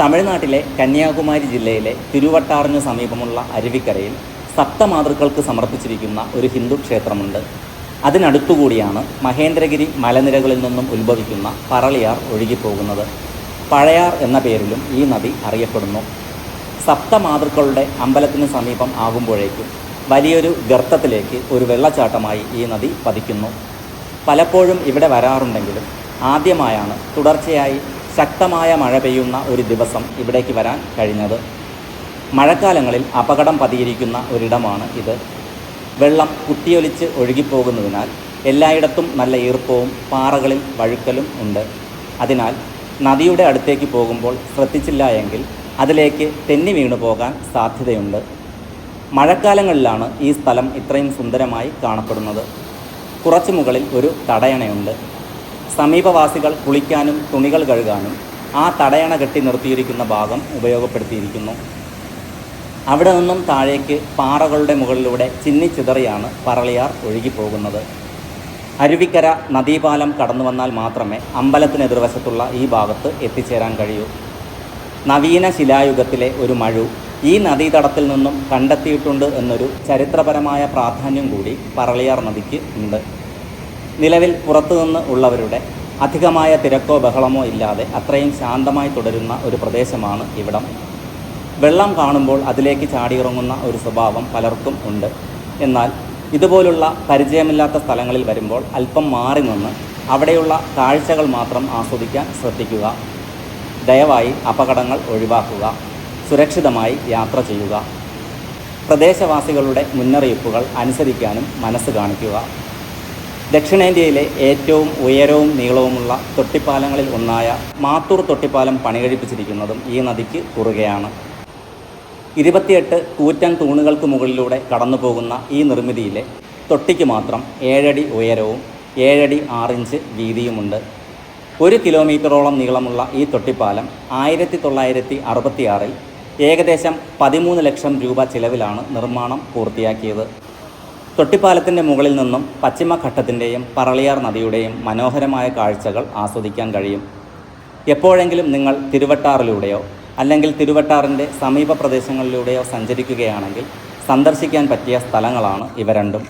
തമിഴ്നാട്ടിലെ കന്യാകുമാരി ജില്ലയിലെ തിരുവട്ടാറിന് സമീപമുള്ള അരുവിക്കരയിൽ സപ്തമാതൃക്കൾക്ക് സമർപ്പിച്ചിരിക്കുന്ന ഒരു ഹിന്ദു ക്ഷേത്രമുണ്ട്. അതിനടുത്തുകൂടിയാണ് മഹേന്ദ്രഗിരി മലനിരകളിൽ നിന്നും ഉത്ഭവിക്കുന്ന പറളിയാർ ഒഴുകിപ്പോകുന്നത്. പഴയാർ എന്ന പേരിലും ഈ നദി അറിയപ്പെടുന്നു. സപ്തമാതൃക്കളുടെ അമ്പലത്തിന് സമീപം ആകുമ്പോഴേക്കും വലിയൊരു ഗർത്തത്തിലേക്ക് ഒരു വെള്ളച്ചാട്ടമായി ഈ നദി പതിക്കുന്നു. പലപ്പോഴും ഇവിടെ വരാറുണ്ടെങ്കിലും ആദ്യമായാണ് തുടർച്ചയായി ശക്തമായ മഴ പെയ്യുന്ന ഒരു ദിവസം ഇവിടേക്ക് വരാൻ കഴിഞ്ഞത്. മഴക്കാലങ്ങളിൽ അപകടം പതിയിരിക്കുന്ന ഒരിടമാണ് ഇത്. വെള്ളം കുത്തിയൊലിച്ച് ഒഴുകിപ്പോകുന്നതിനാൽ എല്ലായിടത്തും നല്ല ഈർപ്പവും പാറകളിൽ വഴുക്കലും ഉണ്ട്. അതിനാൽ നദിയുടെ അടുത്തേക്ക് പോകുമ്പോൾ ശ്രദ്ധിച്ചില്ല എങ്കിൽ അതിലേക്ക് തെന്നി വീണു പോകാൻ സാധ്യതയുണ്ട്. മഴക്കാലങ്ങളിലാണ് ഈ സ്ഥലം ഇത്രയും സുന്ദരമായി കാണപ്പെടുന്നത്. കുറച്ചു മുകളിൽ ഒരു തടയണയുണ്ട്. സമീപവാസികൾ കുളിക്കാനും തുണികൾ കഴുകാനും ആ തടയണ കെട്ടി നിർത്തിയിരിക്കുന്ന ഭാഗം ഉപയോഗപ്പെടുത്തിയിരിക്കുന്നു. അവിടെ നിന്നും താഴേക്ക് പാറകളുടെ മുകളിലൂടെ ചിന്നിച്ചിതറിയാണ് പറളിയാർ ഒഴുകിപ്പോകുന്നത്. അരുവിക്കര നദീപാലം കടന്നു വന്നാൽ മാത്രമേ അമ്പലത്തിനെതിർവശത്തുള്ള ഈ ഭാഗത്ത് എത്തിച്ചേരാൻ കഴിയൂ. നവീന ശിലായുഗത്തിലെ ഒരു മഴു ഈ നദീതടത്തിൽ നിന്നും കണ്ടെത്തിയിട്ടുണ്ട് എന്നൊരു ചരിത്രപരമായ പ്രാധാന്യം കൂടി പറളിയാർ നദിക്ക് ഉണ്ട്. നിലവിൽ പുറത്തുനിന്ന് ഉള്ളവരുടെ അധികമായ തിരക്കോ ബഹളമോ ഇല്ലാതെ അത്രയും ശാന്തമായി തുടരുന്ന ഒരു പ്രദേശമാണ് ഇവിടം. വെള്ളം കാണുമ്പോൾ അതിലേക്ക് ചാടിയിറങ്ങുന്ന ഒരു സ്വഭാവം പലർക്കും ഉണ്ട്. എന്നാൽ ഇതുപോലുള്ള പരിചയമില്ലാത്ത സ്ഥലങ്ങളിൽ വരുമ്പോൾ അല്പം മാറി നിന്ന് അവിടെയുള്ള കാഴ്ചകൾ മാത്രം ആസ്വദിക്കാൻ ശ്രദ്ധിക്കുക. ദയവായി അപകടങ്ങൾ ഒഴിവാക്കുക. സുരക്ഷിതമായി യാത്ര ചെയ്യുക. പ്രദേശവാസികളുടെ മുന്നറിയിപ്പുകൾ അനുസരിക്കാനും മനസ്സ് കാണിക്കുക. ദക്ഷിണേന്ത്യയിലെ ഏറ്റവും ഉയരവും നീളവുമുള്ള തൊട്ടിപ്പാലങ്ങളിൽ ഒന്നായ മാത്തൂർ തൊട്ടിപ്പാലം പണികഴിപ്പിച്ചിരിക്കുന്നതും ഈ നദിക്ക് കുറുകയാണ്. ഇരുപത്തിയെട്ട് കൂറ്റൻ തൂണുകൾക്ക് മുകളിലൂടെ കടന്നു പോകുന്ന ഈ നിർമ്മിതിയിലെ തൊട്ടിക്ക് മാത്രം ഏഴടി ഉയരവും ഏഴടി ആറിഞ്ച് വീതിയുമുണ്ട്. ഒരു കിലോമീറ്ററോളം നീളമുള്ള ഈ തൊട്ടിപ്പാലം ആയിരത്തി തൊള്ളായിരത്തി അറുപത്തിയാറിൽ ഏകദേശം പതിമൂന്ന് ലക്ഷം രൂപ ചിലവിലാണ് നിർമ്മാണം പൂർത്തിയാക്കിയത്. തൊട്ടിപ്പാലത്തിന്റെ മുകളിൽ നിന്നും പശ്ചിമഘട്ടത്തിന്റെയും പറളിയാർ നദിയുടെയും മനോഹരമായ കാഴ്ചകൾ ആസ്വദിക്കാൻ കഴിയും. എപ്പോഴെങ്കിലും നിങ്ങൾ തിരുവട്ടാറിലൂടെയോ അല്ലെങ്കിൽ തിരുവട്ടാറിന്റെ സമീപ പ്രദേശങ്ങളിലൂടെയോ സഞ്ചരിക്കുകയാണെങ്കിൽ സന്ദർശിക്കാൻ പറ്റിയ സ്ഥലങ്ങളാണ് ഇവ രണ്ടും.